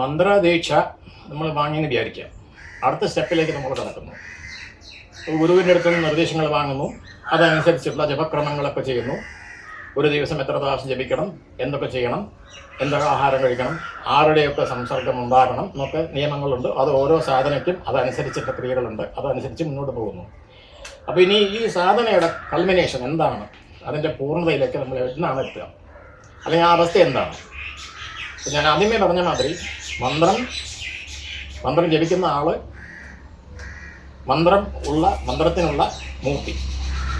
മന്ത്രദീക്ഷ നമ്മൾ വാങ്ങിയെന്ന് വിചാരിക്കാം അടുത്ത സ്റ്റെപ്പിലേക്ക് നമ്മൾ കടക്കുന്നു. ഗുരുവിന്റെ അടുത്ത് നിന്ന് നിർദ്ദേശങ്ങൾ വാങ്ങുന്നു. അതനുസരിച്ചുള്ള ജപക്രമങ്ങളൊക്കെ ചെയ്യുന്നു. ഒരു ദിവസം എത്ര പ്രാവശ്യം ജപിക്കണം എന്തൊക്കെ ചെയ്യണം എന്തൊക്കെ ആഹാരം കഴിക്കണം ആരുടെയൊക്കെ സംസർഗം ഉണ്ടാകണം എന്നൊക്കെ നിയമങ്ങളുണ്ട്. അത് ഓരോ സാധനയ്ക്കും അതനുസരിച്ചിട്ട് ക്രിയകളുണ്ട്. അതനുസരിച്ച് മുന്നോട്ട് പോകുന്നു. അപ്പോൾ ഇനി ഈ സാധനയുടെ കൾമിനേഷൻ എന്താണ്? അതിന്റെ പൂർണതയിലേക്ക് നമ്മൾ എന്നാണ് എത്തുക? അല്ലെങ്കിൽ ആ അവസ്ഥ എന്താണ്? ഞാൻ ആദ്യമേ പറഞ്ഞ മാതിരി മന്ത്രം. മന്ത്രം ജപിക്കുന്ന ആൾ. മന്ത്രം ഉള്ള മന്ത്രത്തിനുള്ള മൂർത്തി.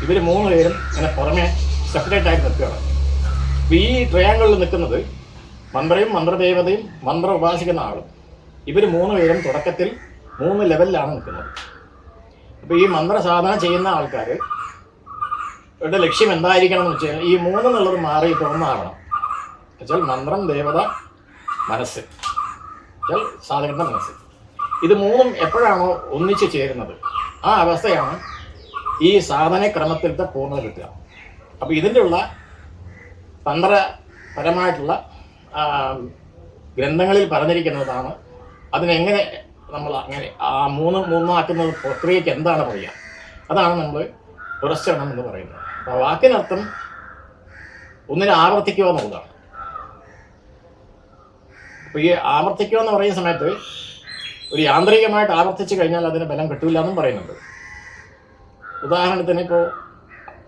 ഇവർ മൂന്ന് പേരും ഇങ്ങനെ പുറമെ സെപ്പറേറ്റ് ആയിട്ട് നിൽക്കുകയാണ്. അപ്പോൾ ഈ ട്രയാങ്കിളിൽ നിൽക്കുന്നത് മന്ത്രയും മന്ത്രദേവതയും മന്ത്രം ഉപാസിക്കുന്ന ആളും. ഇവർ മൂന്ന് പേരും തുടക്കത്തിൽ മൂന്ന് ലെവലിലാണ് നിൽക്കുന്നത്. അപ്പോൾ ഈ മന്ത്രസാധന ചെയ്യുന്ന ആൾക്കാർ ഇവരുടെ ലക്ഷ്യം എന്തായിരിക്കണം എന്ന് വെച്ചാൽ ഈ മൂന്നെന്നുള്ളത് മാറിയിട്ട് ഒന്നാകണം എന്നുവെച്ചാൽ മന്ത്രം ദേവത മനസ്സ്. വെച്ചാൽ സാധകന്റെ മനസ്സിൽ. ഇത് മൂന്നും എപ്പോഴാണോ ഒന്നിച്ചു ചേരുന്നത്? ആ അവസ്ഥയാണ് ഈ സാധനക്രമത്തിലത്തെ പൂർണത കിട്ടുക. അപ്പോൾ ഇതിന്റെ ഉള്ള തന്ത്രപരമായിട്ടുള്ള ഗ്രന്ഥങ്ങളിൽ പറഞ്ഞിരിക്കുന്നതാണ് അതിനെങ്ങനെ നമ്മൾ അങ്ങനെ ആ മൂന്ന് മൂന്നാക്കുന്ന പ്രക്രിയയ്ക്ക് എന്താണ് പറയുക അതാണ് നമ്മൾ പുരസ്കരണം എന്ന് പറയുന്നത്. അപ്പോൾ വാക്കിനർത്ഥം ഒന്നിനെ ആവർത്തിക്കുക എന്നുള്ളതാണ്. അപ്പോൾ ഈ ആവർത്തിക്കുക എന്ന് പറയുന്ന സമയത്ത് ഒരു യാന്ത്രികമായിട്ട് ആവർത്തിച്ച് കഴിഞ്ഞാൽ അതിന് ബലം കിട്ടില്ല എന്നും പറയുന്നുണ്ട്. ഉദാഹരണത്തിന് ഇപ്പോൾ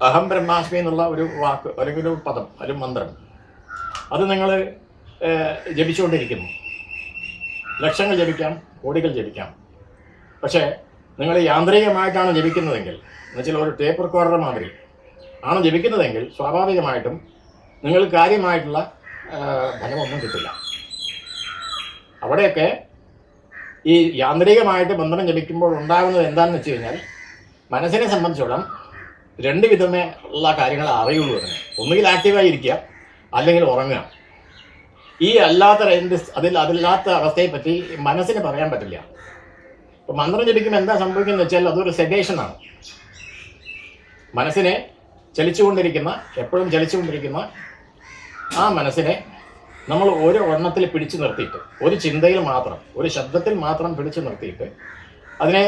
അഹം ബ്രഹ്മാസ്മി എന്നുള്ള ഒരു വാക്ക് അല്ലെങ്കിൽ ഒരു പദം ഒരു മന്ത്രം. അത് നിങ്ങൾ ജപിച്ചുകൊണ്ടിരിക്കുന്നു. ലക്ഷങ്ങൾ ജപിക്കാം കോടികൾ ജപിക്കാം. പക്ഷേ നിങ്ങൾ യാന്ത്രികമായിട്ടാണ് ജപിക്കുന്നതെങ്കിൽ എന്നുവെച്ചാൽ ഒരു ടേപ്പ് റെക്കോർഡർ മാതിരി ആണ് ജപിക്കുന്നതെങ്കിൽ സ്വാഭാവികമായിട്ടും നിങ്ങൾ കാര്യമായിട്ടുള്ള ഫലമൊന്നും കിട്ടില്ല. അവിടെയൊക്കെ ഈ യാന്ത്രികമായിട്ട് ബന്ധനം ജപിക്കുമ്പോൾ ഉണ്ടാകുന്നത് എന്താണെന്ന് വെച്ച് കഴിഞ്ഞാൽ മനസ്സിനെ സംബന്ധിച്ചോളം രണ്ട് വിധമേ ഉള്ള കാര്യങ്ങൾ അറിയുള്ളൂ തന്നെ ഒന്നുകിൽ ആക്റ്റീവായി ഇരിക്കുക അല്ലെങ്കിൽ ഉറങ്ങുക. ഈ അല്ലാത്ത എന്ത് അതിൽ അതില്ലാത്ത അവസ്ഥയെ പറ്റി മനസ്സിന് പറയാൻ പറ്റില്ല. ഇപ്പൊ മന്ത്രം ജപിക്കുമ്പോൾ എന്താ സംഭവിക്കുന്നത് വെച്ചാൽ അതൊരു സെഡേഷനാണ് മനസ്സിനെ ചലിച്ചുകൊണ്ടിരിക്കുന്ന എപ്പോഴും ചലിച്ചുകൊണ്ടിരിക്കുന്ന ആ മനസ്സിനെ നമ്മൾ ഒരു എണ്ണത്തിൽ പിടിച്ചു നിർത്തിയിട്ട് ഒരു ചിന്തയിൽ മാത്രം ഒരു ശബ്ദത്തിൽ മാത്രം പിടിച്ചു നിർത്തിയിട്ട് അതിനെ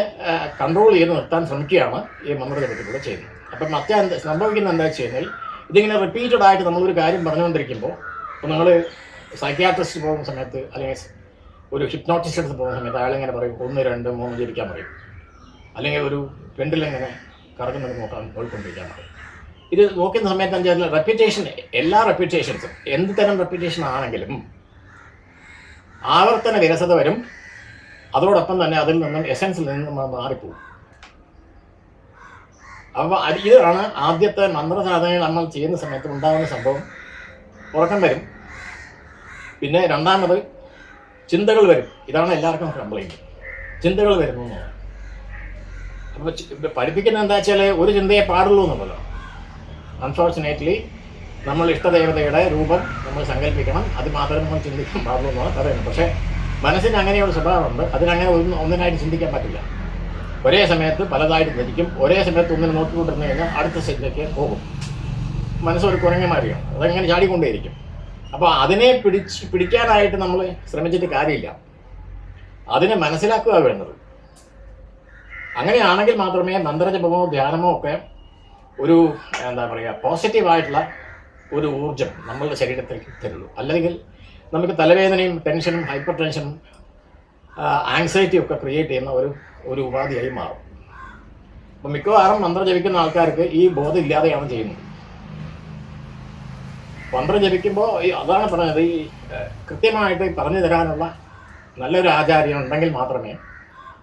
കൺട്രോൾ ചെയ്ത് നിർത്താൻ ശ്രമിക്കുകയാണ് ഈ മന്ത്രജപത്തിലൂടെ ചെയ്യുന്നത്. അപ്പം മറ്റേ സംഭവിക്കുന്നത് എന്താ വെച്ച് കഴിഞ്ഞാൽ ഇതിങ്ങനെ റിപ്പീറ്റഡ് ആയിട്ട് നമ്മളൊരു കാര്യം പറഞ്ഞുകൊണ്ടിരിക്കുമ്പോൾ ഇപ്പോൾ നിങ്ങൾ സൈക്യാട്രിസ്റ്റ് പോകുന്ന സമയത്ത് അല്ലെങ്കിൽ ഒരു ഹിപ്നോട്ടിസ്റ്റ് അടുത്ത് പോകുന്ന സമയത്ത് അയാളിങ്ങനെ പറയും ഒന്ന് രണ്ട് മൂന്ന് ജപിക്കാൻ പറയും. അല്ലെങ്കിൽ ഒരു പെണ്ടിലിങ്ങനെ കറങ്ങുന്നത് നോക്കാൻ പോയിക്കൊണ്ടിരിക്കാൻ പറയും. ഇത് നോക്കുന്ന സമയത്ത് എന്താ റെപ്യൂട്ടേഷൻ എല്ലാ റെപ്യൂട്ടേഷൻസും എന്ത് തരം റെപ്യൂട്ടേഷൻ ആണെങ്കിലും ആവർത്തന വിരസത വരും. അതോടൊപ്പം തന്നെ അതിൽ നിന്നും എസൻസിൽ നിന്നും അത് മാറിപ്പോകും അപ്പോൾ ഇതാണ് ആദ്യത്തെ മന്ത്രസാധന നമ്മൾ ചെയ്യുന്ന സമയത്ത് ഉണ്ടാകുന്ന സംഭവം. ഉറക്കം വരും. പിന്നെ രണ്ടാമത് ചിന്തകൾ വരും. ഇതാണ് എല്ലാവർക്കും കംപ്ലൈന്റ് ചിന്തകൾ വരുന്നു അപ്പോൾ പഠിപ്പിക്കുന്നത് എന്താ വെച്ചാൽ ഒരു ചിന്തയെ പാടുള്ളൂ എന്നുള്ളതാണ്. അൺഫോർച്ചുനേറ്റ്ലി നമ്മൾ ഇഷ്ടദേവതയുടെ രൂപം നമ്മൾ സങ്കല്പിക്കണം അത് മാത്രമേ നമ്മൾ ചിന്തിക്കാൻ പാടുള്ളൂ എന്നാണ് പറയുന്നത്. പക്ഷേ മനസ്സിന് അങ്ങനെയുള്ള സ്വഭാവമുണ്ട്. അതിനങ്ങനെ ഒന്നും ഒന്നിനായിട്ട് ചിന്തിക്കാൻ പറ്റില്ല. ഒരേ സമയത്ത് പലതായിട്ട് ധരിക്കും. ഒരേ സമയത്ത് ഒന്നിനെ നോക്കിക്കൊണ്ടിരുന്നു കഴിഞ്ഞാൽ അടുത്ത സ്റ്റെപ്പിലേക്ക് പോകും. മനസ്സൊരു കുറഞ്ഞ മാറിയാണ് അതങ്ങനെ ചാടിക്കൊണ്ടേയിരിക്കും. അപ്പോൾ അതിനെ പിടിച്ച് പിടിക്കാനായിട്ട് നമ്മൾ ശ്രമിച്ചിട്ട് കാര്യമില്ല. അതിനെ മനസ്സിലാക്കുക വേണ്ടത്. അങ്ങനെയാണെങ്കിൽ മാത്രമേ മന്ത്രജപമോ ധ്യാനമോ ഒക്കെ ഒരു എന്താ പറയുക പോസിറ്റീവായിട്ടുള്ള ഒരു ഊർജം നമ്മളുടെ ശരീരത്തിലേക്ക് തരുള്ളൂ അല്ലെങ്കിൽ നമുക്ക് തലവേദനയും ടെൻഷനും ഹൈപ്പർ ടെൻഷനും ആങ്സൈറ്റിയും ഒക്കെ ക്രിയേറ്റ് ചെയ്യുന്ന ഒരു ഒരു ഉപാധിയായി മാറും. അപ്പം മിക്കവാറും മന്ത്രം ജപിക്കുന്ന ആൾക്കാർക്ക് ഈ ബോധം ഇല്ലാതെയാണ് ചെയ്യുന്നത്. മന്ത്രം ജപിക്കുമ്പോൾ അതാണ് പറഞ്ഞത് ഈ കൃത്യമായിട്ട് പറഞ്ഞു തരാനുള്ള നല്ലൊരു ആചാര്യം ഉണ്ടെങ്കിൽ മാത്രമേ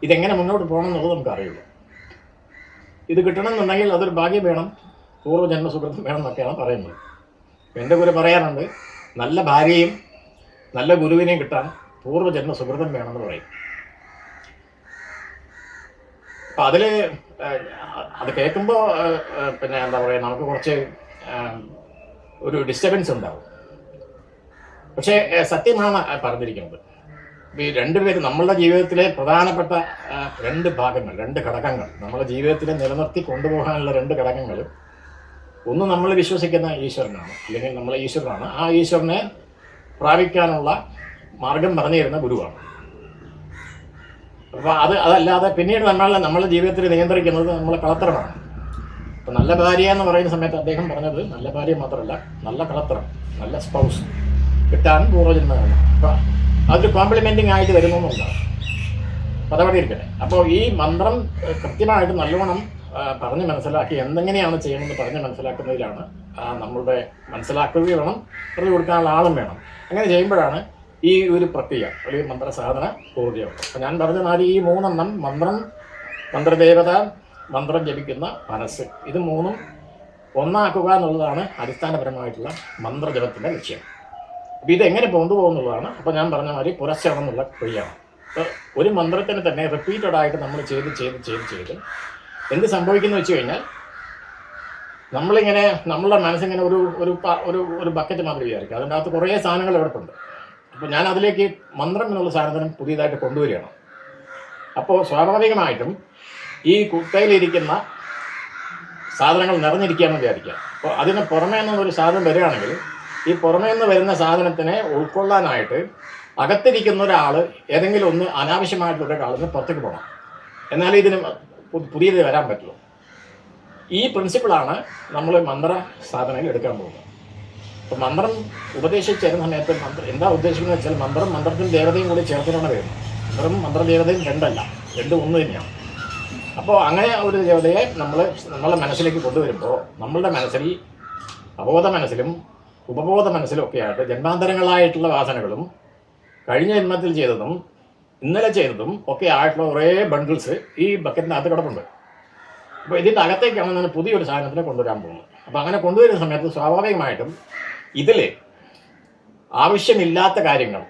ഇതെങ്ങനെ മുന്നോട്ട് പോകണം എന്നുള്ളത് നമുക്ക് അറിയുള്ളൂ. ഇത് കിട്ടണമെന്നുണ്ടെങ്കിൽ അതൊരു ഭാഗ്യം വേണം. പൂർവജന്മസുഹൃത്തും വേണം എന്നൊക്കെയാണ് പറയുന്നത്. എന്റെ ഗുരു പറയാറുണ്ട് നല്ല ഭാര്യയും നല്ല ഗുരുവിനെയും കിട്ടാൻ പൂർവജന്മ സുഹൃതം വേണമെന്ന് പറയും. അപ്പം അതിൽ അത് കേൾക്കുമ്പോൾ പിന്നെ എന്താ പറയുക നമുക്ക് കുറച്ച് ഒരു ഡിസ്റ്റർബൻസ് ഉണ്ടാവും. പക്ഷേ സത്യമാണ് പറഞ്ഞിരിക്കുന്നത്. ഈ രണ്ടുപേരും നമ്മളുടെ ജീവിതത്തിലെ പ്രധാനപ്പെട്ട രണ്ട് ഭാഗങ്ങൾ രണ്ട് ഘടകങ്ങൾ നമ്മുടെ ജീവിതത്തിലെ നിലനിർത്തി കൊണ്ടുപോകാനുള്ള രണ്ട് ഘടകങ്ങൾ. ഒന്ന് നമ്മൾ വിശ്വസിക്കുന്ന ഈശ്വരനാണ് അല്ലെങ്കിൽ നമ്മൾ ഈശ്വരനാണ്. ആ ഈശ്വരനെ പ്രാപിക്കാനുള്ള മാർഗം പറഞ്ഞു തരുന്ന ഗുരുവാണ്. അപ്പോൾ അത് അതല്ലാതെ പിന്നീട് നമ്മളെ നമ്മുടെ ജീവിതത്തിൽ നിയന്ത്രിക്കുന്നത് നമ്മളെ കളത്രമാണ് അപ്പം നല്ല ഭാര്യ എന്ന് പറയുന്ന സമയത്ത് അദ്ദേഹം പറഞ്ഞത് നല്ല ഭാര്യ മാത്രമല്ല നല്ല കളത്രം നല്ല സ്പൗസ് കിട്ടാൻ പൂർവജന്മമാണ് അപ്പം അതൊരു കോംപ്ലിമെന്റിങ് ആയിട്ട് വരുന്നൊന്നുണ്ടാവും അതവിടെ ഇരിക്കട്ടെ. അപ്പോൾ ഈ മന്ത്രം കൃത്യമായിട്ട് നല്ലോണം പറഞ്ഞ് മനസ്സിലാക്കി എന്തെങ്ങനെയാണ് ചെയ്യണമെന്ന് പറഞ്ഞ് മനസ്സിലാക്കുന്നതിലാണ് നമ്മളുടെ മനസ്സിലാക്കുക വേണം പറഞ്ഞു കൊടുക്കാനുള്ള ആളും വേണം. അങ്ങനെ ചെയ്യുമ്പോഴാണ് ഈ ഒരു പ്രക്രിയ അല്ലെങ്കിൽ മന്ത്രസാധന പൂർത്തിയാവും അപ്പം ഞാൻ പറഞ്ഞ മാതിരി ഈ മൂന്നെണ്ണം മന്ത്രം മന്ത്രദേവത മന്ത്രം ജപിക്കുന്ന മനസ്സ് ഇത് മൂന്നും ഒന്നാക്കുക എന്നുള്ളതാണ് അടിസ്ഥാനപരമായിട്ടുള്ള മന്ത്രജപത്തിന്റെ ലക്ഷ്യം. അപ്പോൾ ഇതെങ്ങനെ കൊണ്ടുപോകുന്നുള്ളതാണ്. അപ്പോൾ ഞാൻ പറഞ്ഞ മാതിരി പുരസ്കരണം എന്നുള്ള അപ്പോൾ ഒരു മന്ത്രത്തിന് തന്നെ റിപ്പീറ്റഡ് ആയിട്ട് നമ്മൾ ചെയ്ത് ചെയ്ത് ചെയ്ത് ചെയ്ത് എന്ത് സംഭവിക്കുന്നു വെച്ച് കഴിഞ്ഞാൽ നമ്മളിങ്ങനെ നമ്മളുടെ മനസ്സിങ്ങനെ ഒരു ഒരു ഒരു ഒരു ബക്കറ്റ് മാത്രം വിചാരിക്കുക അതിന്റെ അകത്ത് കുറേ സാധനങ്ങൾ എവിടെപ്പുണ്ട് അപ്പോൾ ഞാൻ അതിലേക്ക് മന്ത്രം എന്നുള്ള സാധനം പുതിയതായിട്ട് കൊണ്ടുവരികയാണ്. അപ്പോൾ സ്വാഭാവികമായിട്ടും ഈ കുട്ടയിലിരിക്കുന്ന സാധനങ്ങൾ നിറഞ്ഞിരിക്കുകയെന്ന് വിചാരിക്കുക. അപ്പോൾ അതിന് പുറമേ നിന്നൊരു സാധനം വരികയാണെങ്കിൽ ഈ പുറമേ നിന്ന് വരുന്ന സാധനത്തിനെ ഉൾക്കൊള്ളാനായിട്ട് അകത്തിരിക്കുന്ന ഒരാൾ ഏതെങ്കിലും ഒന്ന് അനാവശ്യമായിട്ടുള്ള ഒരാളിൽ നിന്ന് പുറത്തേക്ക് പോകണം എന്നാലേ ഇതിന് പുതിയത് വരാൻ പറ്റുള്ളൂ. ഈ പ്രിൻസിപ്പിളാണ് നമ്മൾ മന്ത്ര സാധനങ്ങൾ എടുക്കാൻ പോകുന്നത്. അപ്പോൾ മന്ത്രം ഉപദേശിച്ച് തരുന്ന സമയത്ത് മന്ത്രം എന്താ ഉദ്ദേശിക്കുന്നത് വെച്ചാൽ മന്ത്രം മന്ത്രത്തിന്റെ ദേവതയും കൂടി ചേർത്തിട്ടാണ് വരുന്നത്. മന്ത്രം മന്ത്രദേവതയും രണ്ടല്ല രണ്ടും ഒന്ന് തന്നെയാണ്. അപ്പോൾ അങ്ങനെ ഒരു ദേവതയെ നമ്മൾ നമ്മളെ മനസ്സിലേക്ക് കൊണ്ടുവരുമ്പോൾ നമ്മളുടെ മനസ്സിൽ അബോധ മനസ്സിലും ഉപബോധ മനസ്സിലും ഒക്കെ ആയിട്ട് ജന്മാന്തരങ്ങളായിട്ടുള്ള വാസനകളും കഴിഞ്ഞ ജന്മത്തിൽ ചെയ്തതും ഇന്നലെ ചെയ്തതും ഒക്കെ ആയിട്ടുള്ള കുറേ ബണ്ടിൽസ് ഈ ബക്കറ്റിനകത്ത് കിടപ്പുണ്ട്. അപ്പോൾ ഇതിന്റെ അകത്തേക്കാണ് ഞാൻ പുതിയൊരു സാധനത്തിനെ കൊണ്ടുവരാൻ പോകുന്നത്. അപ്പോൾ അങ്ങനെ കൊണ്ടുവരുന്ന സമയത്ത് സ്വാഭാവികമായിട്ടും ഇതിൽ ആവശ്യമില്ലാത്ത കാര്യങ്ങൾ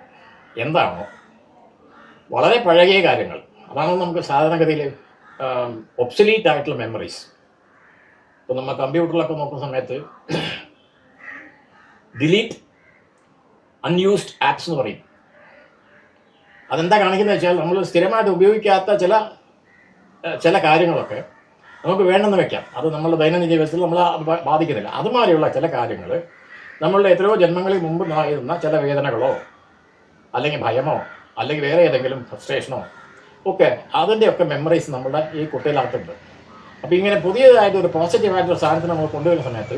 എന്താണോ വളരെ പഴകിയ കാര്യങ്ങൾ. അതാണ് നമുക്ക് സാധാരണഗതിയിൽ ഒബ്സലീറ്റ് ആയിട്ടുള്ള മെമ്മറീസ് ഇപ്പോൾ നമ്മൾ കമ്പ്യൂട്ടറിലൊക്കെ നോക്കുന്ന സമയത്ത് ഡിലീറ്റ് അൺയൂസ്ഡ് ആപ്സ് എന്ന് പറയും. അതെന്താ കാണിക്കുന്നത് വെച്ചാൽ നമ്മൾ സ്ഥിരമായിട്ട് ഉപയോഗിക്കാത്ത ചില ചില കാര്യങ്ങളൊക്കെ നമുക്ക് വേണ്ടെന്ന് വെക്കാം. അത് നമ്മുടെ ദൈനംദിന ജീവിതത്തിൽ നമ്മൾ ബാധിക്കുന്നില്ല. അതുമാതിരിയുള്ള ചില കാര്യങ്ങൾ നമ്മളുടെ എത്രയോ ജന്മങ്ങളിൽ മുമ്പ് ഉണ്ടായിരുന്ന ചില വേദനകളോ അല്ലെങ്കിൽ ഭയമോ അല്ലെങ്കിൽ വേറെ ഏതെങ്കിലും ഫ്രസ്ട്രേഷനോ ഒക്കെ അതിന്റെയൊക്കെ മെമ്മറീസ് നമ്മുടെ ഈ കുട്ടിയിലകത്തുണ്ട് അപ്പോൾ ഇങ്ങനെ പുതിയതായിട്ട് ഒരു പോസിറ്റീവായിട്ടൊരു സാധനത്തിന് നമ്മൾ കൊണ്ടുവരുന്ന സമയത്ത്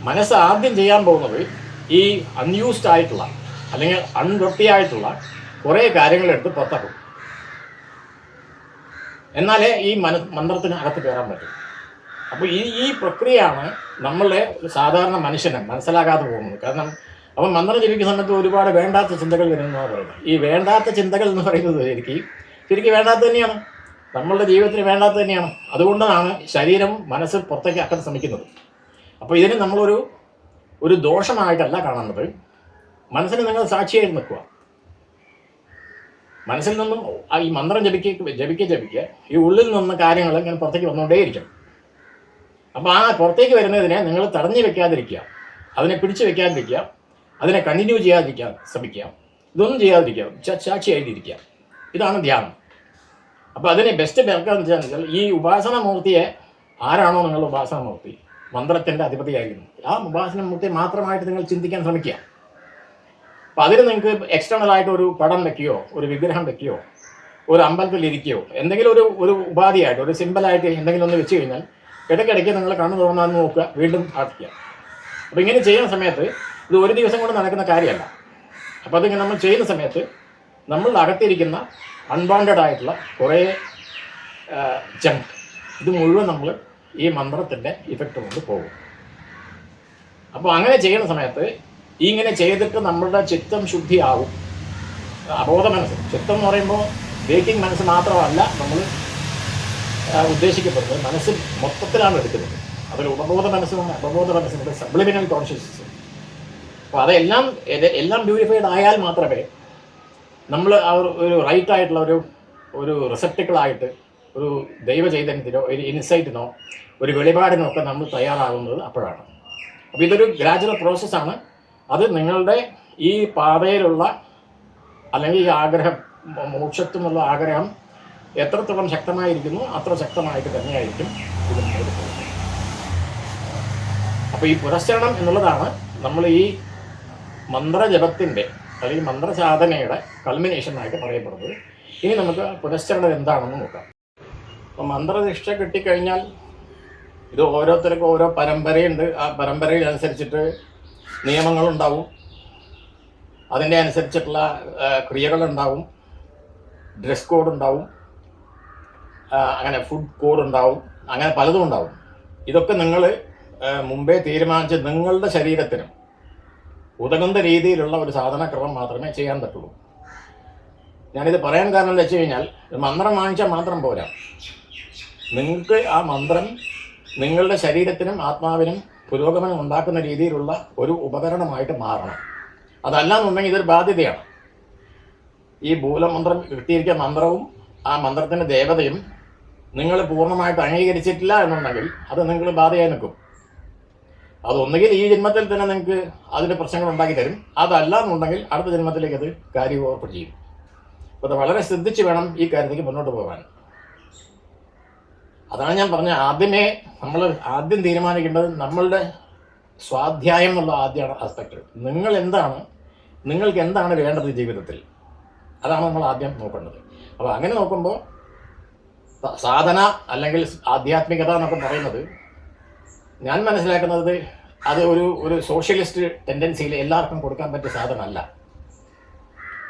മനസ്സ് ആദ്യം ചെയ്യാൻ പോകുന്നത് ഈ അൺയൂസ്ഡ് ആയിട്ടുള്ള അല്ലെങ്കിൽ അൺവൃത്തിയായിട്ടുള്ള കുറേ കാര്യങ്ങളെടുത്ത് പുറത്താക്കും. എന്നാലേ ഈ മന മന്ത്രത്തിന് അകത്ത് കയറാൻ പറ്റും. അപ്പോൾ ഈ ഈ പ്രക്രിയയാണ് നമ്മളുടെ സാധാരണ മനുഷ്യനെ മനസ്സിലാകാതെ പോകുന്നത്. കാരണം അവൻ മന്ത്രം ജീവിക്കുന്ന സമയത്ത് ഒരുപാട് വേണ്ടാത്ത ചിന്തകൾ വരുന്നതാണ് പറയുന്നത്. ഈ വേണ്ടാത്ത ചിന്തകൾ എന്ന് പറയുന്നത് ശരിക്കും ശരിക്കും വേണ്ടാത്ത തന്നെയാണ്. നമ്മളുടെ ജീവിതത്തിന് വേണ്ടാത്ത തന്നെയാണ്. അതുകൊണ്ടാണ് ശരീരം മനസ്സ് പുറത്തേക്ക് ആക്കാൻ ശ്രമിക്കുന്നത്. അപ്പോൾ ഇതിനെ നമ്മളൊരു ഒരു ദോഷമായിട്ടല്ല കാണുന്നത്. മനസ്സിന് നിങ്ങൾ സാക്ഷിയായിട്ട് നിൽക്കുക. മനസ്സിൽ നിന്നും ഈ മന്ത്രം ജപിക്കുക ജപിക്കുക ജപിക്കുക ഈ ഉള്ളിൽ നിന്ന് കാര്യങ്ങൾ ഇങ്ങനെ പുറത്തേക്ക് വന്നുകൊണ്ടേയിരിക്കും അപ്പോൾ ആ പുറത്തേക്ക് വരുന്നതിനെ നിങ്ങൾ തടഞ്ഞു വെക്കാതിരിക്കുക. അതിനെ പിടിച്ചു വെക്കാതിരിക്കുക. അതിനെ കണ്ടിന്യൂ ചെയ്യാതിരിക്കാൻ ശ്രമിക്കുക. ഇതൊന്നും ചെയ്യാതിരിക്കുക. സാക്ഷിയായിട്ടിരിക്കുക. ഇതാണ് ധ്യാനം. അപ്പോൾ അതിനെ ബെസ്റ്റ് ബെർക്കാന്ന് വെച്ചാൽ ഈ ഉപാസന മൂർത്തിയെ ആരാണോ നിങ്ങൾ നിങ്ങളുടെ ഉപാസനമൂർത്തി? മന്ത്രത്തിന്റെ അധിപതിയായിരുന്നു. ആ ഉപാസനമൂർത്തിയെ മാത്രമായിട്ട് നിങ്ങൾ ചിന്തിക്കാൻ ശ്രമിക്കുക. അപ്പം അതിന് നിങ്ങൾക്ക് എക്സ്റ്റേണൽ ആയിട്ട് ഒരു പടം വെക്കുകയോ ഒരു വിഗ്രഹം വെക്കുകയോ ഒരു അമ്പലത്തിൽ ഇരിക്കുകയോ എന്തെങ്കിലും ഒരു ഒരു ഉപാധിയായിട്ട് ഒരു സിമ്പിളായിട്ട് എന്തെങ്കിലും ഒന്ന് വെച്ച് കഴിഞ്ഞാൽ ഇടയ്ക്കിടയ്ക്ക് നിങ്ങൾ കണ്ണു തുറന്നാന്ന് നോക്കുക വീണ്ടും പ്രാർത്ഥിക്കുക. അപ്പോൾ ഇങ്ങനെ ചെയ്യുന്ന സമയത്ത് ഇത് ഒരു ദിവസം കൊണ്ട് നടക്കുന്ന കാര്യമല്ല. അപ്പോൾ അതിങ്ങനെ നമ്മൾ ചെയ്യുന്ന സമയത്ത് നമ്മൾ അകത്തിരിക്കുന്ന അൺബോണ്ടഡ് ആയിട്ടുള്ള കുറേ ജങ്ക് ഇത് മുഴുവൻ നമ്മൾ ഈ മന്ത്രത്തിന്റെ ഇഫക്റ്റ് കൊണ്ട് പോകും. അപ്പോൾ അങ്ങനെ ചെയ്യുന്ന സമയത്ത് ഇങ്ങനെ ചെയ്തിട്ട് നമ്മളുടെ ചിത്തം ശുദ്ധിയാവും അബോധ മനസ്സ്. ചിത്തം എന്ന് പറയുമ്പോൾ വേക്കിംഗ് മനസ്സ് മാത്രമല്ല നമ്മൾ ഉദ്ദേശിക്കപ്പെടുന്നത് മനസ്സ് മൊത്തത്തിലാണ് എടുക്കുന്നത്. അതിൽ ഉപബോധ മനസ്സും അപബോധ മനസ്സിനുണ്ട് സബ്ലിമിനൽ കോൺഷ്യസ്നസ് അപ്പോൾ അതെല്ലാം എല്ലാം പ്യൂരിഫൈഡ് ആയാൽ മാത്രമേ നമ്മൾ ഒരു റൈറ്റ് ആയിട്ടുള്ള ഒരു ഒരു റിസപ്റ്റിക്കിളായിട്ട് ഒരു ദൈവ ചൈതന്യത്തിനോ ഒരു ഇൻസൈറ്റിനോ ഒരു വെളിപാടിനൊക്കെ നമ്മൾ തയ്യാറാകുന്നത് അപ്പോഴാണ്. അപ്പോൾ ഇതൊരു ഗ്രാജുവൽ പ്രോസസ്സാണ് അത് നിങ്ങളുടെ ഈ പാതയിലുള്ള അല്ലെങ്കിൽ ഈ ആഗ്രഹം മോക്ഷത്തിനുള്ള ആഗ്രഹം എത്രത്തോളം ശക്തമായിരിക്കുന്നു അത്ര ശക്തമായിട്ട് തന്നെയായിരിക്കും ഇത് മുന്നോട്ട് പോകുന്നത്. അപ്പോൾ ഈ പുരസ്കരണം എന്നുള്ളതാണ് നമ്മൾ ഈ മന്ത്രജപത്തിന്റെ അല്ലെങ്കിൽ മന്ത്രസാധനയുടെ കൾമിനേഷൻ ആയിട്ട് പറയപ്പെടുന്നത്. ഇനി നമുക്ക് പുനശ്ചരണം എന്താണെന്ന് നോക്കാം. അപ്പം മന്ത്രനിഷ്ഠ കിട്ടിക്കഴിഞ്ഞാൽ ഇത് ഓരോരുത്തർക്കും ഓരോ പരമ്പരയുണ്ട്. ആ പരമ്പരയിൽ അനുസരിച്ചിട്ട് നിയമങ്ങളുണ്ടാവും. അതിന്റെ അനുസരിച്ചിട്ടുള്ള ക്രിയകളുണ്ടാവും. ഡ്രസ് കോഡ് ഉണ്ടാവും. അങ്ങനെ ഫുഡ് കോഡ് ഉണ്ടാവും. അങ്ങനെ പലതും ഉണ്ടാവും. ഇതൊക്കെ നിങ്ങൾ മുമ്പേ തീരുമാനിച്ച് നിങ്ങളുടെ ശരീരത്തിനും ഉതകുന്ന രീതിയിലുള്ള ഒരു സാധനക്രമം മാത്രമേ ചെയ്യാൻ പറ്റുള്ളൂ. ഞാനിത് പറയാൻ കാരണം എന്താ വെച്ച് കഴിഞ്ഞാൽ മന്ത്രം വാങ്ങിച്ചാൽ മാത്രം പോരാ. നിങ്ങൾക്ക് ആ മന്ത്രം നിങ്ങളുടെ ശരീരത്തിനും ആത്മാവിനും പുരോഗമനം ഉണ്ടാക്കുന്ന രീതിയിലുള്ള ഒരു ഉപകരണമായിട്ട് മാറണം. അതല്ല എന്നുണ്ടെങ്കിൽ ഇതൊരു ബാധ്യതയാണ്. ഈ മൂലമന്ത്രം കിട്ടിയിരിക്കുന്ന മന്ത്രവും ആ മന്ത്രത്തിന്റെ ദേവതയും നിങ്ങൾ പൂർണമായിട്ട് അംഗീകരിച്ചിട്ടില്ല എന്നുണ്ടെങ്കിൽ അത് നിങ്ങൾ ബാധയായി നിൽക്കും. അതൊന്നുകിൽ ഈ ജന്മത്തിൽ തന്നെ നിങ്ങൾക്ക് അതിന്റെ പ്രശ്നങ്ങൾ ഉണ്ടാക്കി തരും. അതല്ല എന്നുണ്ടെങ്കിൽ അടുത്ത ജന്മത്തിലേക്ക് അത് കാര്യോർപ്പ് ചെയ്യും. അപ്പോൾ അത് വളരെ ശ്രദ്ധിച്ച് വേണം ഈ കാര്യത്തിലേക്ക് മുന്നോട്ട് പോകാൻ. അതാണ് ഞാൻ പറഞ്ഞ ആദ്യമേ നമ്മൾ ആദ്യം തീരുമാനിക്കേണ്ടത് നമ്മളുടെ സ്വാധ്യായം എന്നുള്ള ആദ്യമാണ് ആസ്പെക്ട് നിങ്ങൾ എന്താണ് നിങ്ങൾക്ക് എന്താണ് വേണ്ടത് ജീവിതത്തിൽ? അതാണ് നമ്മൾ ആദ്യം നോക്കേണ്ടത്. അപ്പോൾ അങ്ങനെ നോക്കുമ്പോൾ സാധന അല്ലെങ്കിൽ ആധ്യാത്മികത എന്നൊക്കെ പറയുന്നത് ഞാൻ മനസ്സിലാക്കുന്നത് അത് ഒരു ഒരു സോഷ്യലിസ്റ്റ് ടെൻഡൻസിയിൽ എല്ലാവർക്കും കൊടുക്കാൻ പറ്റിയ സാധനമല്ല.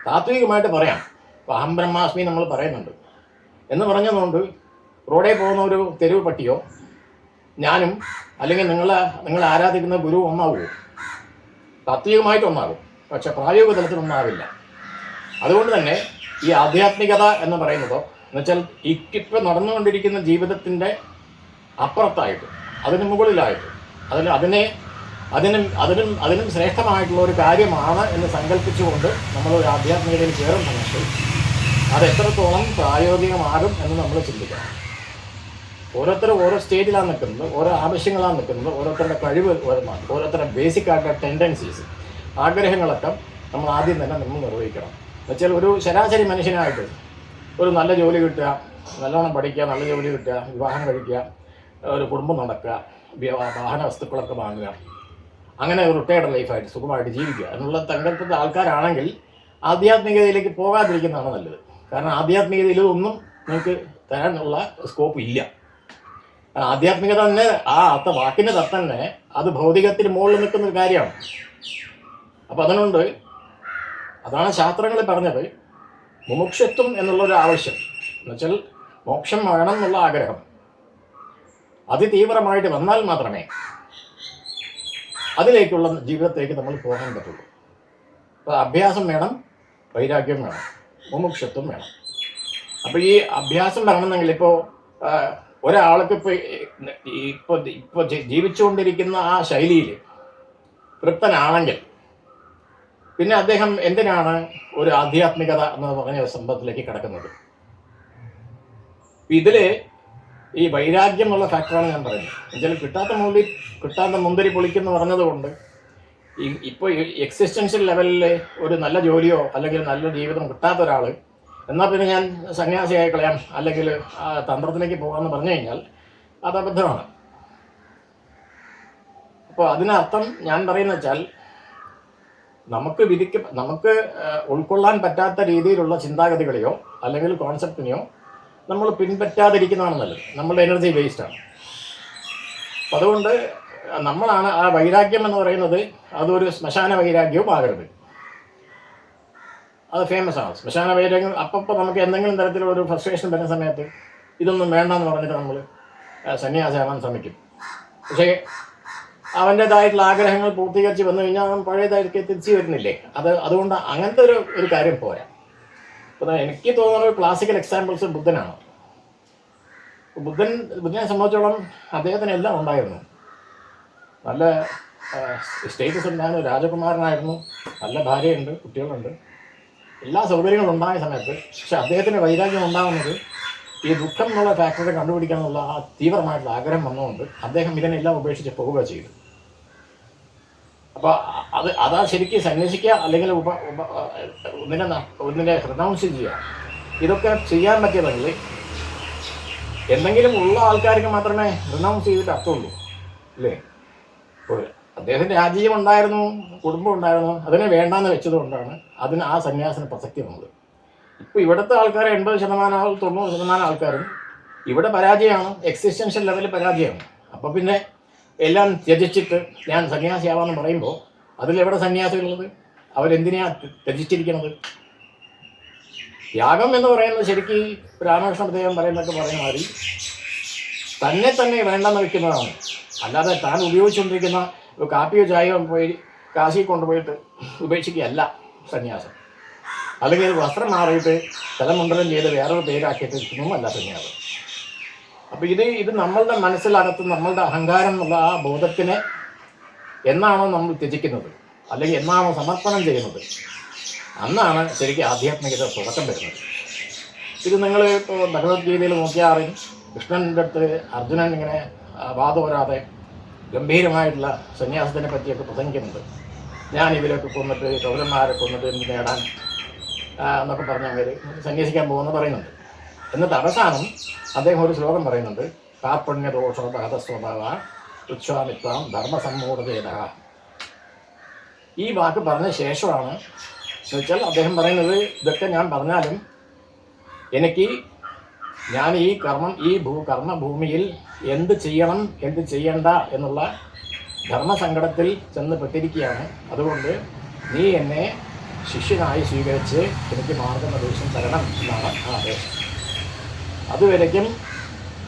താത്വികമായിട്ട് പറയാം. അഹം ബ്രഹ്മാസ്മി നമ്മൾ പറയുന്നുണ്ട്. എന്ന് പറഞ്ഞതുകൊണ്ട് റോഡേ പോകുന്ന ഒരു തെരുവ് പട്ടിയോ ഞാനും അല്ലെങ്കിൽ നിങ്ങൾ നിങ്ങൾ ആരാധിക്കുന്ന ഗുരു ഒന്നാവുമോ താത്വികമായിട്ട് ഒന്നാകും. പക്ഷെ പ്രായോഗിക തലത്തിൽ ഒന്നാവില്ല. അതുകൊണ്ട് തന്നെ ഈ ആധ്യാത്മികത എന്ന് പറയുന്നത് എന്നുവെച്ചാൽ ഇക്കിപ്പോൾ നടന്നുകൊണ്ടിരിക്കുന്ന ജീവിതത്തിന്റെ അപ്പുറത്തായിട്ട് അതിന് മുകളിലായിട്ട് അതിൽ അതിനെ അതിനും അതിനും അതിനും ശ്രേഷ്ഠമായിട്ടുള്ള ഒരു കാര്യമാണ് എന്ന് സങ്കല്പിച്ചുകൊണ്ട് നമ്മൾ ഒരു ആധ്യാത്മികതയിൽ കയറുന്ന സമയത്ത് അത് എത്രത്തോളം പ്രായോഗികമാകും എന്ന് നമ്മൾ ചിന്തിക്കണം. ഓരോരുത്തരും ഓരോ സ്റ്റേജിലാണ് നിൽക്കുന്നത് ഓരോ ആവശ്യങ്ങളാണ് നിൽക്കുന്നത് ഓരോരുത്തരുടെ കഴിവ് ഓരോരുത്തരുടെ ബേസിക് ആയിട്ടുള്ള ടെൻഡൻസീസ് ആഗ്രഹങ്ങളൊക്കെ നമ്മൾ ആദ്യം തന്നെ നമ്മൾ നിർവഹിക്കണം. എന്നുവെച്ചാൽ ഒരു ശരാശരി മനുഷ്യനായിട്ട് ഒരു നല്ല ജോലി കിട്ടുക നല്ലോണം പഠിക്കുക നല്ല ജോലി കിട്ടുക വിവാഹം കഴിക്കുക ഒരു കുടുംബം നടക്കുക വാഹന വസ്തുക്കളൊക്കെ വാങ്ങുക അങ്ങനെ ഒരു റിട്ടയർഡ് ലൈഫായിട്ട് സുഖമായിട്ട് ജീവിക്കുക എന്നുള്ള സങ്കല്പത്തെ ആൾക്കാരാണെങ്കിൽ ആധ്യാത്മികതയിലേക്ക് പോകാതിരിക്കുന്നതാണ് നല്ലത്. കാരണം ആധ്യാത്മികതയിൽ ഒന്നും നിങ്ങൾക്ക് തരാനുള്ള സ്കോപ്പ് ഇല്ല. ആധ്യാത്മികത തന്നെ ആ അത്ത വാക്കിന്റെ തന്നെ അത് ഭൗതികത്തിന് മുകളിൽ നിൽക്കുന്ന ഒരു കാര്യമാണ്. അപ്പം അതുകൊണ്ട് അതാണ് ശാസ്ത്രങ്ങൾ പറഞ്ഞത് മുമുക്ഷത്വം എന്നുള്ളൊരു ആവശ്യം. എന്നുവെച്ചാൽ മോക്ഷം വേണം എന്നുള്ള ആഗ്രഹം. അതിതീവ്രമായിട്ട് വന്നാൽ മാത്രമേ അതിലേക്കുള്ള ജീവിതത്തിലേക്ക് നമ്മൾ പോകാൻ പറ്റുള്ളൂ. അപ്പോൾ അഭ്യാസം വേണം വൈരാഗ്യം വേണം മുമുക്ഷത്വം വേണം. അപ്പോൾ ഈ അഭ്യാസം വരണമെന്നെങ്കിൽ ഇപ്പോൾ ഒരാൾക്ക് ഇപ്പോൾ ഇപ്പോൾ ഇപ്പോൾ ജീവിച്ചുകൊണ്ടിരിക്കുന്ന ആ ശൈലിയിൽ തൃപ്തനാണെങ്കിൽ പിന്നെ അദ്ദേഹം എന്തിനാണ് ഒരു ആധ്യാത്മികത എന്ന് പറഞ്ഞ സംഭവത്തിലേക്ക് കിടക്കുന്നത്? ഇതിൽ ഈ വൈരാഗ്യം എന്നുള്ള ഫാക്ടറാണ് ഞാൻ പറയുന്നത്. എന്നുവെച്ചാൽ കിട്ടാത്ത മുന്തി കിട്ടാത്ത മുന്തിരി പൊളിക്കുന്നു പറഞ്ഞതുകൊണ്ട് ഇപ്പോൾ എക്സിസ്റ്റൻഷ്യൽ ലെവലിൽ ഒരു നല്ല ജോലിയോ അല്ലെങ്കിൽ നല്ല ജീവിതം കിട്ടാത്ത ഒരാൾ എന്നാൽ പിന്നെ ഞാൻ സന്യാസിയായി കളയാം. അല്ലെങ്കിൽ തന്ത്രത്തിലേക്ക് പോകാമെന്ന് പറഞ്ഞു കഴിഞ്ഞാൽ അത് അബദ്ധമാണ്. അപ്പോൾ അതിനർത്ഥം ഞാൻ പറയുന്ന വെച്ചാൽ നമുക്ക് വിധിക്ക നമുക്ക് ഉൾക്കൊള്ളാൻ പറ്റാത്ത രീതിയിലുള്ള ചിന്താഗതികളെയോ അല്ലെങ്കിൽ കോൺസെപ്റ്റിനെയോ നമ്മൾ പിൻപറ്റാതിരിക്കുന്നതാണ് നല്ലത്. നമ്മളുടെ എനർജി വേസ്റ്റാണ് അപ്പം അതുകൊണ്ട് നമ്മളാണ് ആ വൈരാഗ്യം എന്ന് പറയുന്നത് അതൊരു ശ്മശാന വൈരാഗ്യവും ആകരുത്. അത് ഫേമസ് ആണ്. ശ്മശാന വൈരാഗ്യം അപ്പം നമുക്ക് എന്തെങ്കിലും തരത്തിലുള്ള ഒരു ഫ്രസ്ട്രേഷൻ വരുന്ന സമയത്ത് ഇതൊന്നും വേണ്ടെന്ന് പറഞ്ഞിട്ട് നമ്മൾ സന്യാസിയാവാൻ ശ്രമിക്കും. പക്ഷേ അവന്റെതായിട്ടുള്ള ആഗ്രഹങ്ങൾ പൂർത്തീകരിച്ച് വന്നു കഴിഞ്ഞാൽ അവൻ പഴയതായിട്ട് തിരിച്ചു വരുന്നില്ലേ? അത് അതുകൊണ്ട് അങ്ങനത്തെ ഒരു ഒരു കാര്യം പോരാ. അപ്പം എനിക്ക് തോന്നുന്ന ഒരു ക്ലാസിക്കൽ എക്സാമ്പിൾസ് ബുദ്ധനാണ് ബുദ്ധൻ ബുദ്ധനെ സംബന്ധിച്ചോളം അദ്ദേഹത്തിന് എല്ലാം ഉണ്ടായിരുന്നു. നല്ല സ്റ്റേറ്റസ് ഉണ്ടായിരുന്നു രാജകുമാരനായിരുന്നു. നല്ല ഭാര്യയുണ്ട് കുട്ടികളുണ്ട്. എല്ലാ സൗകര്യങ്ങളും ഉണ്ടായ സമയത്ത് പക്ഷെ അദ്ദേഹത്തിന് വൈരാഗ്യം ഉണ്ടാകുന്നത് ഈ ദുഃഖം എന്നുള്ള ഫാക്ടറി കണ്ടുപിടിക്കാൻ ഉള്ള ആ തീവ്രമായിട്ടുള്ള ആഗ്രഹം വന്നുകൊണ്ട് അദ്ദേഹം ഇതിനെല്ലാം ഉപേക്ഷിച്ച് പോവുക ചെയ്തു. അപ്പോൾ അത് അതാ ശരിക്കും സന്യസിക്കുക അല്ലെങ്കിൽ ഉപ ഉപ ഒന്നിനെ ഒന്നിനെ റിനൗൺസ് ചെയ്യുക. ഇതൊക്കെ ചെയ്യാൻ പറ്റിയതെങ്കിൽ എന്തെങ്കിലും ഉള്ള ആൾക്കാർക്ക് മാത്രമേ റിനൗൺസ് ചെയ്തിട്ട് അർത്ഥമുള്ളൂ. അല്ലേ? അദ്ദേഹത്തിന് രാജ്യം ഉണ്ടായിരുന്നു കുടുംബം ഉണ്ടായിരുന്നു അതിനെ വേണ്ടാന്ന് വെച്ചതുകൊണ്ടാണ് അതിന് ആ സന്യാസിന് പ്രസക്തി വന്നത്. ഇപ്പോൾ ഇവിടുത്തെ ആൾക്കാർ എൺപത് ശതമാനം തൊണ്ണൂറ് ശതമാനം ആൾക്കാരും ഇവിടെ പരാജയമാണ് എക്സിസ്റ്റൻഷ്യൽ ലെവലിൽ പരാജയമാണ്. അപ്പോൾ പിന്നെ എല്ലാം ത്യജിച്ചിട്ട് ഞാൻ സന്യാസിയാവാന്ന് പറയുമ്പോൾ അതിലെവിടെ സന്യാസികളുള്ളത്? അവരെന്തിനാ ത്യജിച്ചിരിക്കുന്നത് ത്യാഗം എന്ന് പറയുന്നത് ശരിക്കും രാമകൃഷ്ണ അദ്ദേഹം പറയുന്നൊക്കെ പറയുന്ന മാതിരി തന്നെ തന്നെ വേണ്ടെന്ന് വെക്കുന്നതാണ്. അല്ലാതെ താൻ ഉപയോഗിച്ചുകൊണ്ടിരിക്കുന്ന കാപ്പിയോ ചായയോ പോയി കാശി കൊണ്ടുപോയിട്ട് ഉപേക്ഷിക്കുകയല്ല സന്യാസം. അല്ലെങ്കിൽ വസ്ത്രം മാറിയിട്ട് തലമുണ്ടനം ചെയ്ത് വേറൊരു പേരാക്കിയിട്ട് ഇരിക്കുന്നതുമല്ല സന്യാസം. അപ്പോൾ ഇത് ഇത് നമ്മളുടെ മനസ്സിലകത്ത് നമ്മളുടെ അഹങ്കാരം എന്നുള്ള ആ ബോധത്തിനെ എന്നാണോ നമ്മൾ ത്യജിക്കുന്നത്? അല്ലെങ്കിൽ എന്നാണോ സമർപ്പണം ചെയ്യുന്നത്? അന്നാണ് ശരിക്കും ആധ്യാത്മികത തുടക്കം വരുന്നത്. ഇത് നിങ്ങൾ ഇപ്പോൾ ഭഗവത്ഗീതയിൽ നോക്കിയാൽ അറിയും. കൃഷ്ണന്റെ അടുത്ത് അർജുനൻ ഇങ്ങനെ വാദം വാദോരാതെ ഗംഭീരമായിട്ടുള്ള സന്യാസത്തിനെ പറ്റിയൊക്കെ പ്രസംഗിക്കുന്നുണ്ട്. ഞാൻ ഇവരൊക്കെ കൊന്നിട്ട് കൗരന്മാരെ കൊന്നിട്ട് എന്ത് നേടാൻ എന്നൊക്കെ പറഞ്ഞ് അവർ സന്യസിക്കാൻ പോകുമെന്ന് പറയുന്നുണ്ട്. എന്നിട്ട് അവസാനം അദ്ദേഹം ഒരു ശ്ലോകം പറയുന്നുണ്ട്. കാപ്പണ്യദോഷ ഭഗതസ്വഭാവ ഉച്ഛ്വാമിത്വാം ധർമ്മസമ്മൂഢതേത ഈ വാക്ക് പറഞ്ഞ ശേഷമാണ് എന്ന് വെച്ചാൽ അദ്ദേഹം പറയുന്നത് ഇതൊക്കെ ഞാൻ പറഞ്ഞാലും എനിക്ക് ഞാൻ ഈ കർമ്മം ഈ ഭൂ കർമ്മഭൂമിയിൽ എന്ത് ചെയ്യണം എന്ത് ചെയ്യണ്ട എന്നുള്ള ധർമ്മസങ്കടത്തിൽ ചെന്ന് പെട്ടിരിക്കുകയാണ്. അതുകൊണ്ട് നീ എന്നെ ശിഷ്യനായി സ്വീകരിച്ച് എനിക്ക് മാർഗനിർദ്ദേശം തരണം എന്നാണ് ആ അപേക്ഷ അതുവരയ്ക്കും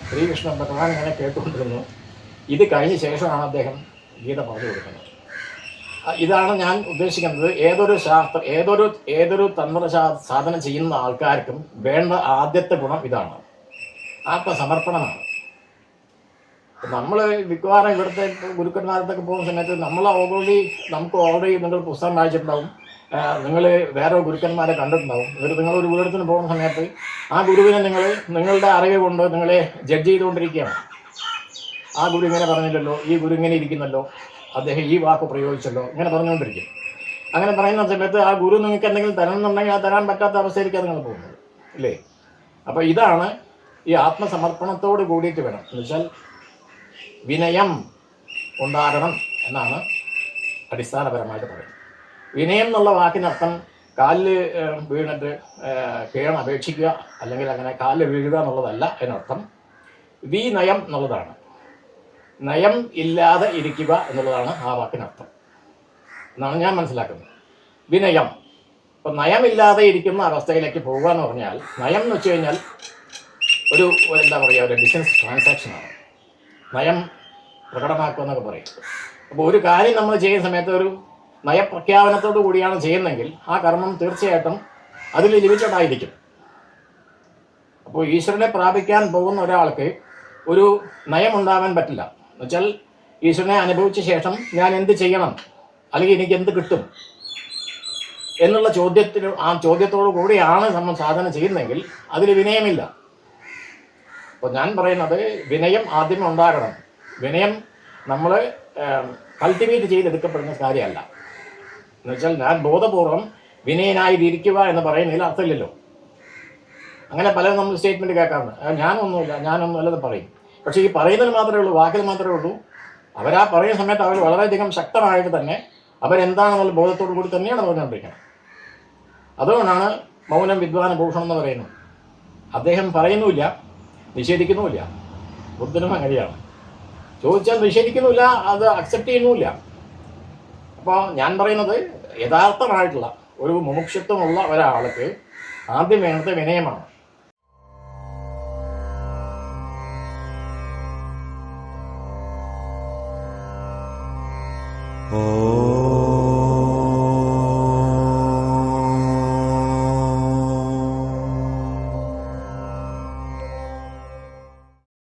ശ്രീകൃഷ്ണ ഭഗവാൻ ഇങ്ങനെ കേട്ടുകൊണ്ടിരുന്നു. ഇത് കഴിഞ്ഞ ശേഷമാണ് അദ്ദേഹം ഗീത പറഞ്ഞു കൊടുക്കുന്നത്. ഇതാണ് ഞാൻ ഉദ്ദേശിക്കുന്നത്. ഏതൊരു ശാസ്ത്ര ഏതൊരു ഏതൊരു തന്ത്ര സാധന ചെയ്യുന്ന ആൾക്കാർക്കും വേണ്ട ആദ്യത്തെ ഗുണം ഇതാണ്. ആത്മസമർപ്പണമാണ്. നമ്മൾ മിക്കവാറും ഇവിടുത്തെ ഗുരുക്കന്മാരത്തൊക്കെ പോകുന്ന സമയത്ത് നമ്മൾ ഓൾറെഡി നമുക്ക് ഓൾറെഡി നിങ്ങൾ പുസ്തകം വായിച്ചിട്ടുണ്ടാവും. നിങ്ങൾ വേറെ ഗുരുക്കന്മാരെ കണ്ടിട്ടുണ്ടാവും. ഇവർ നിങ്ങൾ ഒരു ഗുരുടത്തിന് പോകുന്ന സമയത്ത് ആ ഗുരുവിനെ നിങ്ങൾ നിങ്ങളുടെ അറിവ് കൊണ്ട് നിങ്ങളെ ജഡ്ജ് ചെയ്തുകൊണ്ടിരിക്കുകയാണ്. ആ ഗുരു ഇങ്ങനെ പറഞ്ഞില്ലല്ലോ ഈ ഗുരു ഇങ്ങനെ ഇരിക്കുന്നല്ലോ അദ്ദേഹം ഈ വാക്ക് പ്രയോഗിച്ചല്ലോ ഇങ്ങനെ പറഞ്ഞുകൊണ്ടിരിക്കും. അങ്ങനെ പറയുന്ന സമയത്ത് ആ ഗുരു നിങ്ങൾക്ക് എന്തെങ്കിലും തരണമെന്നുണ്ടെങ്കിൽ ആ തരാൻ പറ്റാത്ത അവസ്ഥയിലേക്ക് നിങ്ങൾ പോകുന്നത്. ഇല്ലേ? അപ്പോൾ ഇതാണ് ഈ ആത്മസമർപ്പണത്തോട് കൂടിയിട്ട് വേണം. എന്ന് വെച്ചാൽ വിനയം ഉണ്ടാകണം എന്നാണ് അടിസ്ഥാനപരമായിട്ട് പറയുന്നത്. വിനയം എന്നുള്ള വാക്കിനർത്ഥം കാലിൽ വീണിട്ട് ഏഹ്, അപേക്ഷിക്കുക അല്ലെങ്കിൽ അങ്ങനെ കാലിൽ വീഴുക എന്നുള്ളതല്ല അതിനർത്ഥം. വിനയം എന്നുള്ളതാണ്. നയം ഇല്ലാതെ ഇരിക്കുക എന്നുള്ളതാണ് ആ വാക്കിനർത്ഥം. എന്നാണ് ഞാൻ മനസ്സിലാക്കുന്നത്. വിനയം. ഇപ്പം നയമില്ലാതെ ഇരിക്കുന്ന അവസ്ഥയിലേക്ക് പോകുക എന്ന് പറഞ്ഞാൽ നയം എന്ന് വെച്ച് കഴിഞ്ഞാൽ ഒരു എന്താ പറയുക ഒരു ബിസിനസ് ട്രാൻസാക്ഷനാണ് നയം പ്രകടമാക്കുക എന്നൊക്കെ പറയും. അപ്പോൾ ഒരു കാര്യം നമ്മൾ ചെയ്യുന്ന സമയത്ത് ഒരു നയപ്രഖ്യാപനത്തോടു കൂടിയാണ് ചെയ്യുന്നതെങ്കിൽ ആ കർമ്മം തീർച്ചയായിട്ടും അതിൽ ലിമിറ്റഡ് അപ്പോൾ ഈശ്വരനെ പ്രാപിക്കാൻ പോകുന്ന ഒരാൾക്ക് ഒരു നയം ഉണ്ടാകാൻ പറ്റില്ല. എന്നുവെച്ചാൽ ഈശ്വരനെ അനുഭവിച്ച ശേഷം ഞാൻ എന്ത് ചെയ്യണം? അല്ലെങ്കിൽ എനിക്ക് എന്ത് കിട്ടും? എന്നുള്ള ചോദ്യത്തിന് ആ ചോദ്യത്തോടു കൂടിയാണ് നമ്മൾ സാധന ചെയ്യുന്നതെങ്കിൽ അതിൽ വിനയമില്ല. അപ്പോൾ ഞാൻ പറയുന്നത് വിനയം ആദ്യം ഉണ്ടാകണം. വിനയം നമ്മൾ കൾട്ടിവേറ്റ് ചെയ്തെടുക്കപ്പെടുന്ന കാര്യമല്ല. എന്നുവെച്ചാൽ ഞാൻ ബോധപൂർവം വിനയനായിരിക്കുക എന്ന് പറയുന്നതിൽ അർത്ഥമില്ലല്ലോ. അങ്ങനെ പലരും നമ്മൾ സ്റ്റേറ്റ്മെന്റ് കേൾക്കാറുണ്ട്. "ആ, ഞാനൊന്നുമില്ല ഞാനൊന്നുമില്ലെന്ന് പറയും. പക്ഷേ ഈ പറയുന്നതിൽ മാത്രമേ ഉള്ളൂ വാക്കിൽ മാത്രമേ ഉള്ളൂ. അവരാ പറയുന്ന സമയത്ത് അവർ വളരെയധികം ശക്തമായിട്ട് തന്നെ അവരെന്താണെന്നുള്ള ബോധത്തോടു കൂടി തന്നെയാണ് പറഞ്ഞുകൊണ്ടിരിക്കുന്നത്. അതുകൊണ്ടാണ് മൗനം വിദ്വാന ഭൂഷണം എന്ന് പറയുന്നത്. അദ്ദേഹം പറയുന്നുമില്ല നിഷേധിക്കുന്നുമില്ല. ബുദ്ധനും അങ്ങനെയാണ്. ചോദിച്ചാൽ നിഷേധിക്കുന്നുമില്ല അത് അക്സെപ്റ്റ് ചെയ്യുന്നുമില്ല. അപ്പോൾ ഞാൻ പറയുന്നത് യഥാർത്ഥമായിട്ടുള്ള ഒരു മുമുക്ഷത്വമുള്ള ഒരാൾക്ക് ആദ്യം വേണ്ടത് വിനയമാണ്.